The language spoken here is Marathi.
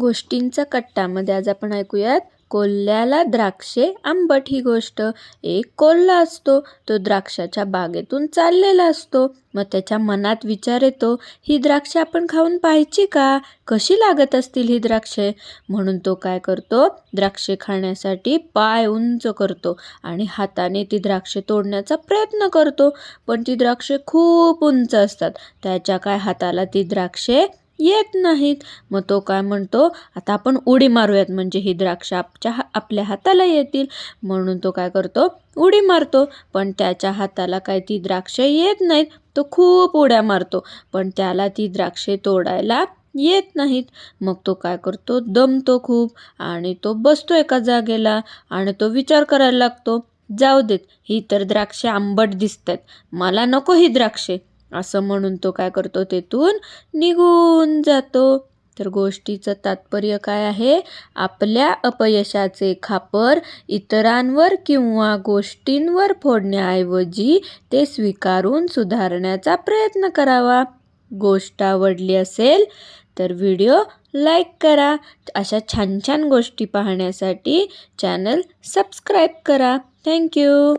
गोष्टींचा कट्टामध्ये आज आपण ऐकूयात कोल्ह्याला द्राक्षे आंबट ही गोष्ट. एक कोल्हा असतो तो द्राक्षाच्या बागेतून चाललेला असतो. मग त्याच्या मनात विचार येतो ही द्राक्षे आपण खाऊन पाहायची का? कशी लागत असतील ही द्राक्षे? म्हणून तो काय करतो द्राक्षे खाण्यासाठी पाय उंच करतो आणि हाताने ती द्राक्षे तोडण्याचा प्रयत्न करतो. पण ती द्राक्षे खूप उंच असतात. त्याच्या काय हाताला ती द्राक्षे येत नाहीत. मग तो काय म्हणतो आता आपण उडी मारूयात म्हणजे ही द्राक्ष आपच्या हा- आपल्या हाताला येतील. म्हणून तो काय करतो उडी मारतो. पण त्याच्या हाताला काय ती द्राक्ष येत नाहीत. तो खूप उड्या मारतो. पण त्याला ती द्राक्षे तोडायला येत नाहीत. मग तो काय करतो दमतो खूप आणि तो बसतो एका जागेला आणि तो विचार करायला लागतो जाऊ देत ही तर द्राक्षे आंबट दिसतात. मला नको ही द्राक्षे. असं म्हणून तो काय करतो तेथून निघून जातो. तर गोष्टीचं तात्पर्य काय आहे? आपल्या अपयशाचे खापर इतरांवर किंवा गोष्टींवर फोडण्याऐवजी ते स्वीकारून सुधारण्याचा प्रयत्न करावा. गोष्ट आवडली असेल तर व्हिडिओ लाईक करा. अशा छान छान गोष्टी पाहण्यासाठी चॅनल सबस्क्राईब करा. थँक्यू.